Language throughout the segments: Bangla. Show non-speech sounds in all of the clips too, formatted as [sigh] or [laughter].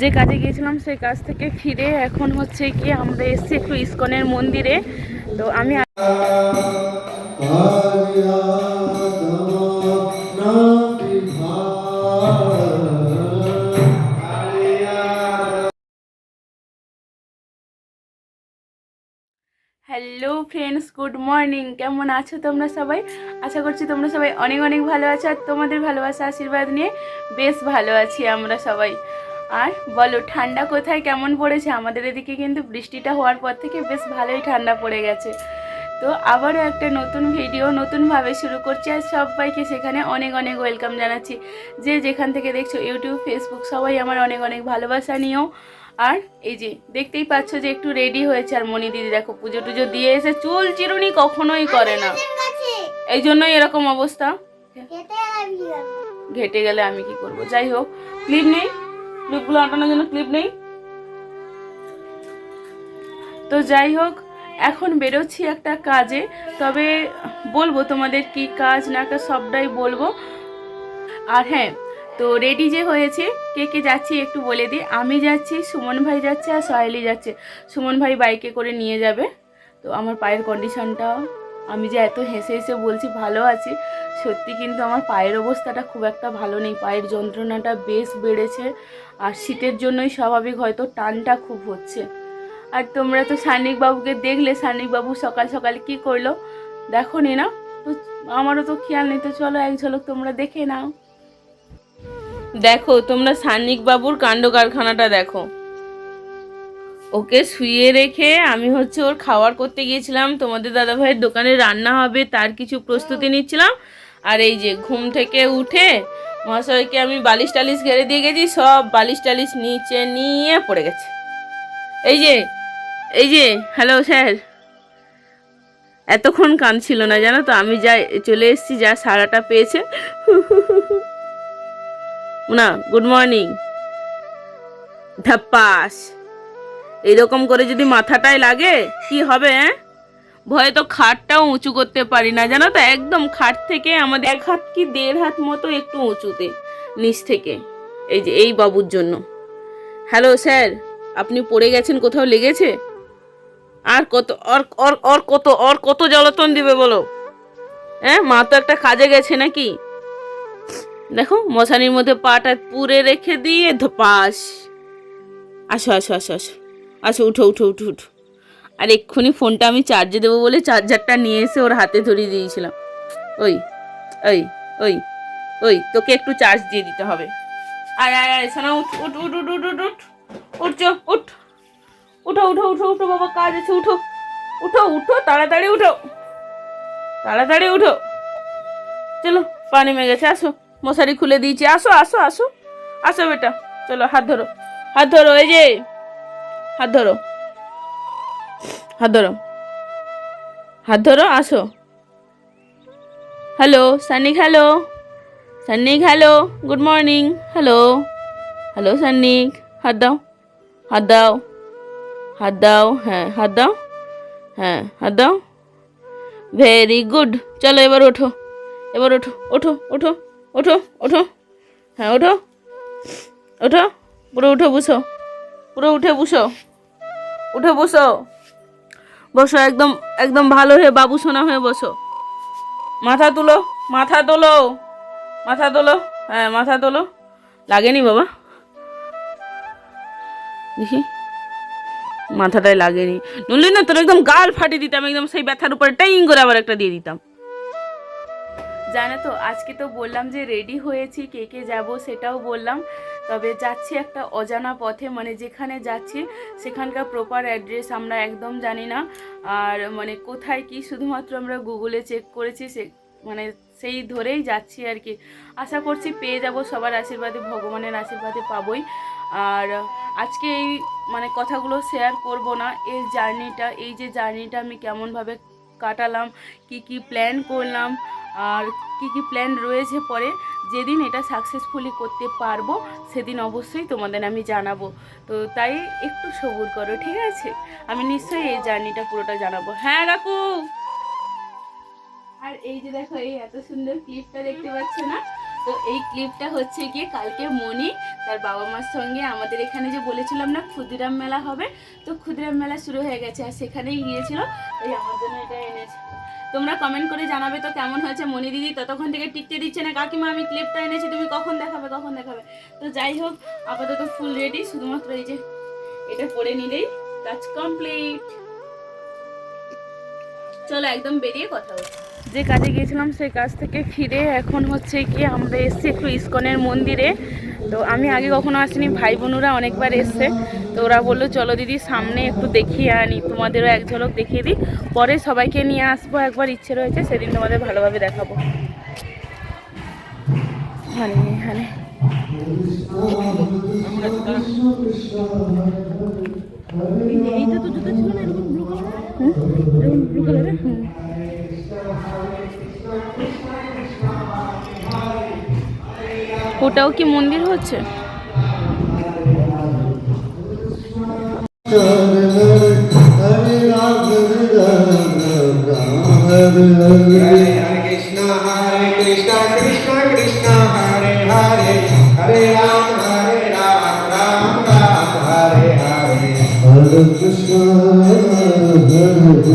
যে কাজে গিয়েছিলাম সেই কাজ থেকে ফিরে এখন হচ্ছে কি আমরা এসেছি একটু ইস্কনের মন্দিরে। তো আমি হ্যালো ফ্রেন্ডস গুড মর্নিং কেমন আছো তোমরা সবাই? আশা করছি তোমরা সবাই অনেক অনেক ভালো আছো আর তোমাদের ভালোবাসা, আশীর্বাদ নিয়ে বেশ ভালো আছি আমরা সবাই। আর বলো ঠান্ডা কোথায়? কেমন পড়েছে? আমাদের এদিকে কিন্তু বৃষ্টিটা হওয়ার পর থেকে বেশ ভালোই ঠান্ডা পড়ে গেছে। তো আবারও একটা নতুন ভিডিও নতুনভাবে শুরু করছি আর সবাইকে সেখানে অনেক অনেক ওয়েলকাম জানাচ্ছি। যে যেখান থেকে দেখছ ইউটিউব ফেসবুক সবাই আমার অনেক অনেক ভালোবাসা নিও। আর এই যে দেখতেই পাচ্ছ যে একটু রেডি হয়েছে। আর মনি দিদি দেখো পুজো টুজো দিয়ে এসে চুল চিরুনি কখনোই করে না। এই জন্যই এরকম অবস্থা। ঘেটে গেলে আমি কি করব? যাই হোক ক্লিপ নেই। ক্লিপগুলো আটানোর জন্য ক্লিপ নেই। তো যাই হোক, এখন বেরোচ্ছি একটা কাজে। তবে বলব তোমাদের কি কাজ না কাজ সবটাই বলব। আর হ্যাঁ তো রেডি যে হয়েছে, কে কে যাচ্ছি একটু বলে দিই। আমি যাচ্ছি, সুমন ভাই যাচ্ছে আর সহেলি যাচ্ছে। সুমন ভাই বাইকে করে নিয়ে যাবে। তো আমার পায়ের কন্ডিশনটা আমি যে এত হেসে হেসে বলছি, ভালো আছি। সত্যি কিন্তু আমার পায়ের অবস্থাটা খুব একটা ভালো নেই। পায়ের যন্ত্রণাটা বেশ বেড়েছে আর শীতের জন্যই স্বাভাবিক হয়তো টানটা খুব হচ্ছে। আর তোমরা তো সানিক বাবুকে দেখলে সানিক বাবু সকাল সকাল কি করল? দেখো নি না তো আমারও তো খেয়াল নেই, তো চলো এক ঝলক তোমরা দেখে নাও। দেখো, তোমরা সানিক বাবুর কাণ্ড কারখানাটা দেখো। ওকে শুয়ে রেখে আমি হচ্ছে ওর খাওয়ার করতে গিয়েছিলাম। তোমাদের দাদা ভাইয়ের দোকানে রান্না হবে তার কিছু প্রস্তুতি নিচ্ছিলাম। আর এই যে ঘুম থেকে উঠে মহাশয়কে আমি বালিশ টালিশ ঘেরে দিয়ে গেছি সব বালিশ টালিশ নিচে নিয়ে পড়ে গেছে। এই যে এই যে হ্যালো স্যার। এতক্ষণ কাঁদছিল না জানো তো আমি যা চলে এসেছি যা সারাটা পেয়েছে। [laughs] না গুড মর্নিং ধাপ্পাস। এরকম করে যদি মাথাটায় লাগে, কি হবে হ্যাঁ? ভয়ে তো খাটটাও উঁচু করতে পারি না, জানো তো? একদম খাট থেকে আমাদের এক হাত কি দেড় হাত মতো একটু উঁচুতে, নিচ থেকে। এই যে, এই বাবুর জন্য। হ্যালো স্যার আপনি পড়ে গেছেন, কোথাও লেগেছে? আর কত, আর আর কত আর কত জ্বালাতন দিবে বলো? হ্যাঁ মা তো একটা কাজে গেছে নাকি? দেখো মশানির মধ্যে পাটা পুরে রেখে দিয়ে ধপাস। আসো আসো আসো আসো। আসো উঠো উঠো উঠো উঠো। আর এক্ষুনি ফোনটা আমি চার্জে দেবো বলে চার্জারটা নিয়ে এসে ওর হাতে ধরিয়ে দিয়েছিলাম। ওই ওই ওই ওই, তোকে একটু চার্জ দিয়ে দিতে হবে। আর আয় আয় শোনা উঠ উঠ উঠ উঠ উঠ উঠ উঠ। উঠছো, উঠ। উঠো উঠো উঠো উঠো, বাবা, কাজ আছে, উঠো। উঠো উঠো, তাড়াতাড়ি উঠো। তাড়াতাড়ি উঠো। চলো পা নেমে গেছে আসো। মশারি খুলে দিয়েছি, আসো আসো আসো। আসো, বেটা, চলো, হাত ধরো। হাত ধরো, এই যে। হাত ধরো। হাত ধরো। হাত ধরো, আসো। Hello Sannik hello Sannik hello good morning hello hello Sannik, হাত দাও। হাত দাও। হাত দাও হ্যাঁ হাত দাও। হ্যাঁ হাত দাও। ভেরি গুড চলো, এবার ওঠো। এবার ওঠো ওঠো ওঠো ওঠো ওঠো। হ্যাঁ ওঠো। ওঠো, পুরো উঠে, বসো। পুরো উঠে বসো। উঠে বসো। বসো, একদম একদম ভালো হয়ে বাবু সোনা হয়ে বসো। মাথা তুলো, মাথা তোলো মাথা তোলো হ্যাঁ মাথা তোলো। লাগেনি বাবা? দেখি। মাথাটায় লাগেনি। নুনলি না তোর একদম গাল ফাটিয়ে দিতাম, একদম সেই ব্যথার উপরে টাইং করে আবার একটা দিয়ে দিতাম। জানো তো, আজকে তো বললাম যে রেডি হয়েছি, কে কে যাব সেটাও বললাম। তবে যাচ্ছি একটা অজানা পথে মানে যেখানে যাচ্ছি সেখানকার প্রপার অ্যাড্রেস আমরা একদম জানি না। আর মানে কোথায় কি শুধুমাত্র আমরা গুগলে চেক করেছি, সে মানে সেই ধরেই যাচ্ছি আর কি। আশা করছি পেয়ে যাব, সবার আশীর্বাদে, ভগবানের আশীর্বাদে পাবই। আর আজকে এই মানে কথাগুলো শেয়ার করব না, এই জার্নিটা এই যে জার্নিটা আমি কেমনভাবে কাটালাম, কি কি প্ল্যান করলাম, আর কি কি প্ল্যান রয়েছে পরে, যেদিন এটা সাকসেসফুলি করতে পারব, সেদিন অবশ্যই তোমাদের আমি জানাব। তো তাই একটু সবুর করো, ঠিক আছে? আমি নিশ্চয়ই এই জার্নিটা পুরোটা জানাব। হ্যাঁ কাকু আর এই যে দেখো, এই এত সুন্দর ক্লিপটা দেখতে পাচ্ছ না? তো এই ক্লিপটা হচ্ছে গিয়ে কালকে মনি তার বাবা মার সঙ্গে আমাদের এখানে যে বলেছিলাম না ক্ষুদিরাম মেলা হবে, তো ক্ষুদিরাম মেলা শুরু হয়ে গেছে আর সেখানেই গিয়েছিল। এই আমার জন্য এটা এনেছে। তোমরা কমেন্ট করে জানাবে তো কেমন হয়েছে মনি দিদি, ততক্ষণ থেকে টিকতে দিচ্ছে না। কাকিমা, আমি ক্লিপটা এনেছি, তুমি কখন দেখাবে কখন দেখাবে? তো যাই হোক, আপাতত ফুল রেডি শুধুমাত্র এই যে এটা পরে নিলেই কাজ কমপ্লিট চলো একদম বেরিয়ে কথা যে কাজে গিয়েছিলাম সেই কাজ থেকে ফিরে এখন হচ্ছে কি আমরা এসছি একটু ইস্কনের মন্দিরে। তো আমি আগে কখনো আসিনি ভাই বোনরা অনেকবার এসছে। তো ওরা বলল চলো দিদি সামনে একটু দেখিয়ে আনি তোমাদেরও এক ঝলক দেখিয়ে দিই। পরে সবাইকে নিয়ে আসব একবার ইচ্ছে রয়েছে সেদিন তোমাদের ভালোভাবে দেখাবো। মানে এখানে এইটা তো জুতো ছিল না এরকম ব্লু কালার ওটাও কি মন্দির হচ্ছে Krishna,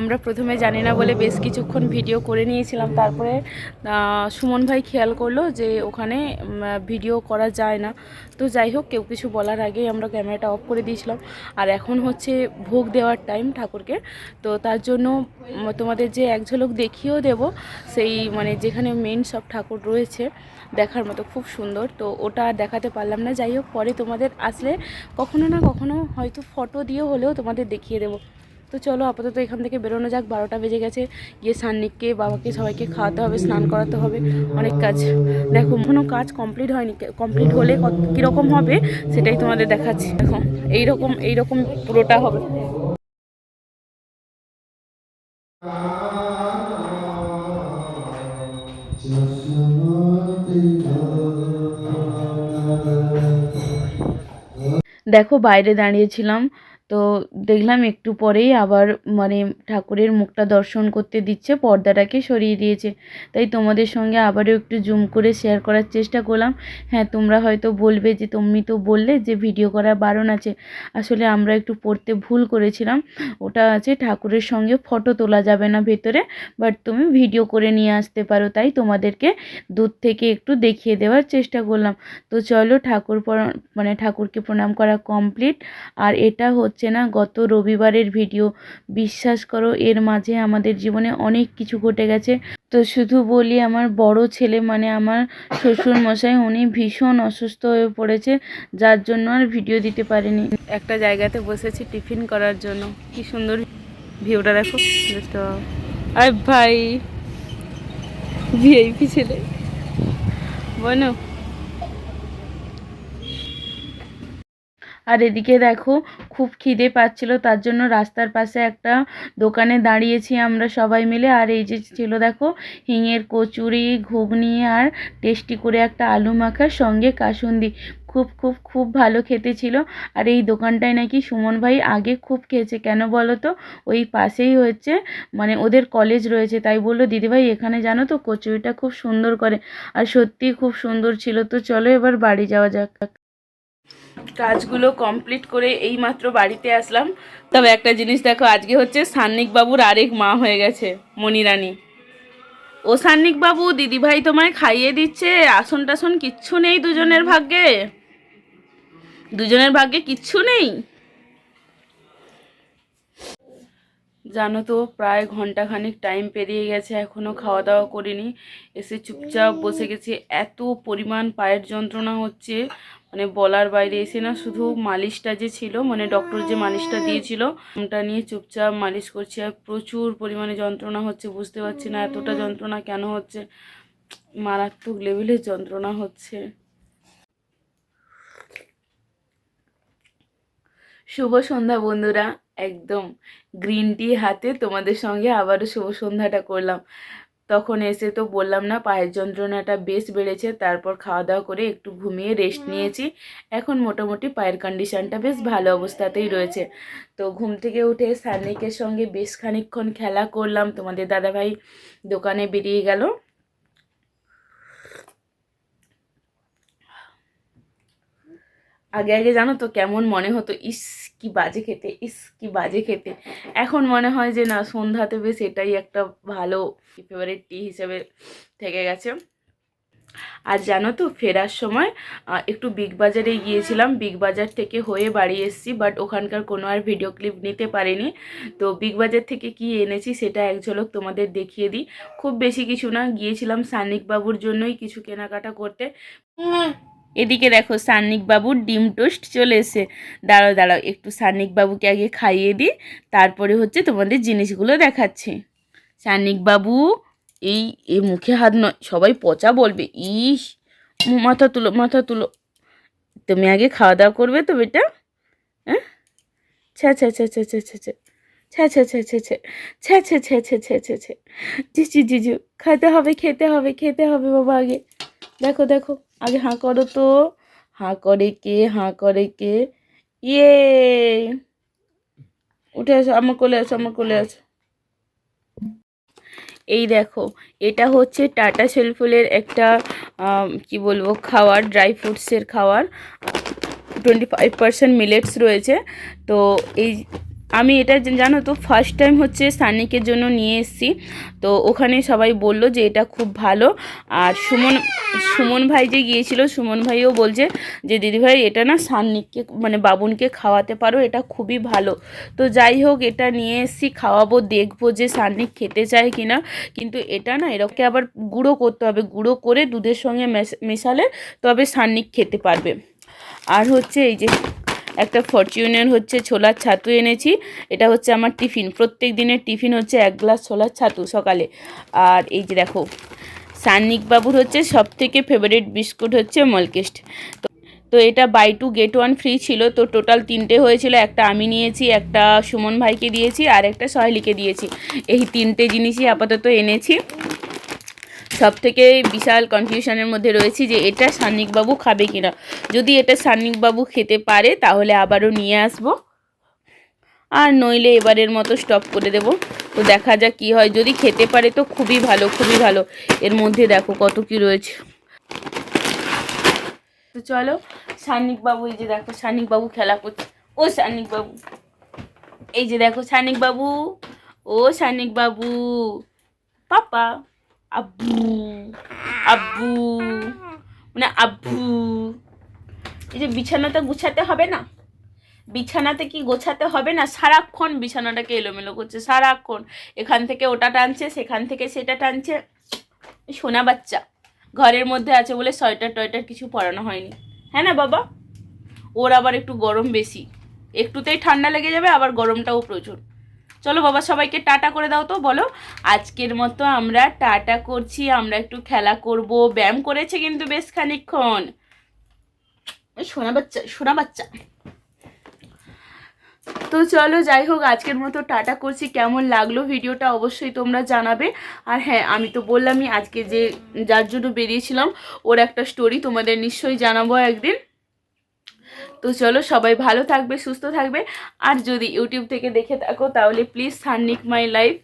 আমরা প্রথমে জানি না বলে বেশ কিছুক্ষণ ভিডিও করে নিয়েছিলাম। তারপরে সুমন ভাই খেয়াল করল যে ওখানে ভিডিও করা যায় না। তো যাই হোক, কেউ কিছু বলার আগেই আমরা ক্যামেরাটা অফ করে দিয়েছিলাম। আর এখন হচ্ছে ভোগ দেওয়ার টাইম ঠাকুরকে। তো তার জন্য তোমাদের যে এক ঝলক দেখিয়েও দেব, সেই মানে যেখানে মেন সব ঠাকুর রয়েছে, দেখার মতো খুব সুন্দর। তো ওটা আর দেখাতে পারলাম না। যাই হোক, পরে তোমাদের আসলে কখনো না কখনো হয়তো ফটো দিয়ে হলেও তোমাদের দেখিয়ে দেবো। তো চলো আপাতত এখান থেকে বেরোনো যাক, বারোটা বেজে গেছে, গিয়ে সান্নিককে বাবাকে, সবাইকে খাওয়াতে হবে, স্নান করাতে হবে, অনেক কাজ। দেখো কোনো কাজ কমপ্লিট হয়নি কমপ্লিট হলে কীরকম হবে সেটাই তোমাদের দেখাচ্ছি। দেখো, এইরকম এইরকম পুরোটা হবে। দেখো, বাইরে দাঁড়িয়েছিলাম তো দেখলাম একটু পরেই আবার মানে ঠাকুরের মুখটা দর্শন করতে দিচ্ছে, পর্দাটাকে সরিয়ে দিয়েছে। তাই তোমাদের সঙ্গে আবারও একটু জুম করে শেয়ার করার চেষ্টা করলাম। হ্যাঁ তোমরা হয়তো বলবে যে তুমি তো বললে যে ভিডিও করা বারণ আছে। আসলে আমরা একটু পড়তে ভুল করেছিলাম। ওটা আছে ঠাকুরের সঙ্গে ফটো তোলা যাবে না ভেতরে বাট তুমি ভিডিও করে নিয়ে আসতে পারো। তাই তোমাদেরকে দূর থেকে একটু দেখিয়ে দেওয়ার চেষ্টা করলাম। তো চলো ঠাকুর মানে ঠাকুরকে প্রণাম করা কমপ্লিট আর এটা হচ্ছে না? গত রবিবারের ভিডিও। বিশ্বাস করো, এর মাঝে আমাদের জীবনে অনেক কিছু ঘটে গেছে। তো শুধু বলি, আমার বড় ছেলে মানে আমার শ্বশুর মশাই উনি ভীষণ অসুস্থ হয়ে পড়েছে, যার জন্য আর ভিডিও দিতে পারিনি। একটা জায়গাতে বসেছি টিফিন করার জন্য। কি সুন্দর ভিউটা দেখো। আরে ভাই। ভিআইপি ছেলে। বলো আর এদিকে দেখো, খুব খিদে পাচ্ছিল, তার জন্য রাস্তার পাশে একটা দোকানে দাঁড়িয়েছি আমরা সবাই মিলে। আর এই যে ছিল দেখো, হিঙের কচুরি, ঘুগনি আর টেস্টি করে একটা আলু মাখার সঙ্গে কাসুন্দি। খুব খুব খুব ভালো খেতে ছিল। আর এই দোকানটায় নাকি সুমন ভাই আগে খুব খেয়েছে, কেন বলো তো? ওই পাশেই হচ্ছে মানে ওদের কলেজ রয়েছে, তাই বলল দিদিভাই এখানে জানো তো কচুরিটা খুব সুন্দর করে। আর সত্যিই খুব সুন্দর ছিল। তো চলো এবার বাড়ি যাওয়া যাক। কাজগুলো কমপ্লিট করে এই মাত্র বাড়িতে আসলাম। তবে একটা জিনিস দেখো, আজকে হচ্ছে বাবুর আরেক মা হয়ে গেছে, মণিরানী। ও বাবু, দিদিভাই তোমায় খাইয়ে দিচ্ছে, আসন টাসন কিচ্ছু নেই দুজনের ভাগ্যে। দুজনের ভাগ্যে কিচ্ছু নেই। জানো তো, প্রায় ঘন্টাখানিক টাইম পেরিয়ে গেছে এখনও খাওয়া দাওয়া করিনি। এসে চুপচাপ বসে গেছি, এত পরিমাণ পায়ের যন্ত্রণা হচ্ছে। মানে বলার বাইরে এসে না শুধু মালিশটা যে ছিল মানে ডক্টর যে মালিশটা দিয়েছিল, ওটা নিয়ে চুপচাপ মালিশ করছি। আর প্রচুর পরিমাণে যন্ত্রণা হচ্ছে, বুঝতে পারছি না এতটা যন্ত্রণা কেন হচ্ছে। মারাত্মক লেভেলের যন্ত্রণা হচ্ছে। শুভ সন্ধ্যা বন্ধুরা, একদম গ্রিন টি হাতে তোমাদের সঙ্গে আবারও শুভ সন্ধ্যাটা করলাম। তখন এসে তো বললাম না পায়ের যন্ত্রণাটা বেশ বেড়েছে তারপর খাওয়া দাওয়া করে একটু ঘুমিয়ে রেস্ট নিয়েছি। এখন মোটামুটি পায়ের কন্ডিশনটা বেশ ভালো অবস্থাতেই রয়েছে। তো ঘুম থেকে উঠে সানিকের সঙ্গে বেশ খানিকক্ষণ খেলা করলাম। তোমাদের দাদাভাই দোকানে বেরিয়ে গেল। আগে আগে জানো তো কেমন মনে হতো ইস! কি বাজে খেতে, ইস, কি বাজে খেতে। এখন মনে হয় যে, না, সন্ধ্যাতে বেশ এটাই একটা ভালো ফেভারিট টি হিসেবে থেকে গেছে। আর জানো তো, ফেরার সময় একটু বিগ বাজারে গিয়েছিলাম। বিগ বাজার থেকে হয়ে বাড়ি এসেছি বাট ওখানকার কোনো আর ভিডিও ক্লিপ নিতে পারিনি। তো বিগ বাজার থেকে কি এনেছি, সেটা এক ঝলক তোমাদের দেখিয়ে দিই। খুব বেশি কিছু না, গিয়েছিলাম সানিক বাবুর জন্যই কিছু কেনাকাটা করতে। এদিকে দেখো বাবুর ডিম টোস্ট চলে এসে দাঁড়াও দাঁড়াও একটু বাবুকে আগে খাইয়ে দিই তারপরে হচ্ছে তোমাদের জিনিসগুলো দেখাচ্ছি বাবু এই এ মুখে হাত নয় সবাই পচা বলবে ইস মাথা তুলো মাথা তুলো তুমি আগে খাওয়া দাওয়া করবে তো বেটা হ্যাঁ ছ্যা ছ্যা ছ্যা ছ্যা ছ্যা ছ্যা ছ্যা ছ্যা ছ্যা ছ্যা ছ্যা ছ্যা ছ্যা ছ্যা ছ্যা ছ্যা ছ্যা ছ্যা জিজু খেতে হবে খেতে হবে খেতে হবে বাবা আগে দেখো দেখো আগে হাঁ করো তো। হাঁ করে কে হাঁ করে কে? ইয়ে! উঠে আসো আমার কোলে আসো আমার কোলে আসো এই দেখো এটা হচ্ছে টাটা সেলফুলের একটা কি বলব খাওয়ার ড্রাই ফ্রুটসের খাওয়ার। টোয়েন্টি ফাইভ পার্সেন্ট মিলেটস রয়েছে। তো এই আমি এটা জানো তো ফার্স্ট টাইম হচ্ছে সানিকের জন্য নিয়ে এসেছি। তো ওখানে সবাই বলল যে এটা খুব ভালো। আর সুমন সুমন ভাই যে গিয়েছিল, সুমন ভাইও বলছে যে দিদিভাই এটা না সান্নিককে মানে বাবুনকে খাওয়াতে পারো, এটা খুবই ভালো। তো যাই হোক, এটা নিয়ে এসেছি, খাওয়াবো, দেখব যে সান্নিক খেতে চায় কি না কিন্তু এটা না এরকম আবার গুঁড়ো করতে হবে। গুঁড়ো করে দুধের সঙ্গে মেশ- মেশালে তবে সান্নিক খেতে পারবে। আর হচ্ছে এই যে একটা ফরচুনের হচ্ছে ছোলার ছাতু এনেছি। এটা হচ্ছে আমার টিফিন। প্রত্যেক দিনের টিফিন হচ্ছে এক গ্লাস ছোলার ছাতু সকালে। আর এই যে দেখো বাবুর হচ্ছে সব থেকে ফেভারিট বিস্কুট হচ্ছে মলকেস্ট। তো তো এটা buy two get one free ছিল। তো টোটাল তিনটে হয়েছিল। একটা আমি নিয়েছি, একটা সুমন ভাইকে দিয়েছি, আর একটা সহেলিকে দিয়েছি। এই তিনটে জিনিসই আপাতত এনেছি। সব থেকে বিশাল কনফিউশনের মধ্যে রয়েছি যে এটা সান্নিকবাবু খাবে কিনা। যদি এটা সান্নিকবাবু খেতে পারে, তাহলে আবারও নিয়ে আসব। আর নইলে এবারের মতো স্টপ করে দেব। তো দেখা যাক কী হয়। যদি খেতে পারে তো খুবই ভালো খুবই ভালো। এর মধ্যে দেখো কত কি রয়েছে। তো চলো, সান্নিকবাবু, এই যে দেখো, সান্নিকবাবু খেলা করছে। ও সান্নিকবাবু, এই যে দেখো সান্নিকবাবু, ও সান্নিকবাবু। পাপা। আব্বু আব্বু মানে আব্বু এই যে বিছানাটা গুছাতে হবে না? বিছানাতে কি গোছাতে হবে না? সারাক্ষণ বিছানাটাকে এলোমেলো করছে, সারাক্ষণ। এখান থেকে ওটা টানছে, সেখান থেকে সেটা টানছে। সোনা বাচ্চা ঘরের মধ্যে আছে বলে সোয়েটার টয়েটার কিছু পরানো হয়নি। হ্যাঁ না বাবা? ওর আবার একটু গরম বেশি। একটুতেই ঠান্ডা লেগে যাবে, আবার গরমটাও প্রচুর। চলো বাবা, সবাইকে টাটা করে দাও তো, বলো। আজকের মতো আমরা টাটা করছি, আমরা একটু খেলা করব। ব্যায়াম করেছে কিন্তু বেশ খানিকক্ষণ। ওই সোনা বাচ্চা সোনা বাচ্চা। তো চলো, যাই হোক, আজকের মতো টাটা করছি। কেমন লাগল ভিডিওটা অবশ্যই তোমরা জানাবে। আর হ্যাঁ আমি তো বললামই, আজকে যে, যার জন্য বেরিয়েছিলাম, ওর একটা স্টোরি তোমাদের নিশ্চয়ই জানাব একদিন। তো চলো সবাই ভালো থাকবে, সুস্থ থাকবে। আর যদি ইউটিউব থেকে দেখে থাকো, তাহলে প্লিজ সান্নিক মাই লাইফ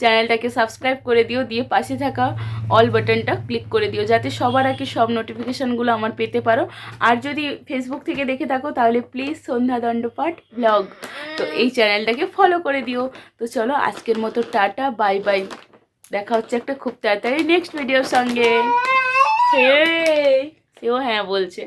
চ্যানেলটাকে সাবস্ক্রাইব করে দিও, দিয়ে পাশে থাকা অল বাটনটা ক্লিক করে দিও, যাতে সবার আগে সব নোটিফিকেশানগুলো আমার পেতে পারো। আর যদি ফেসবুক থেকে দেখে থাকো, তাহলে প্লিজ সন্ধ্যা দণ্ডপাঠ ব্লগ তো এই চ্যানেলটাকে ফলো করে দিও। তো চলো আজকের মতো টাটা বাই বাই দেখা হচ্ছে একটা খুব তাড়াতাড়ি নেক্সট ভিডিওর সঙ্গে। হ্যাঁ বলছে।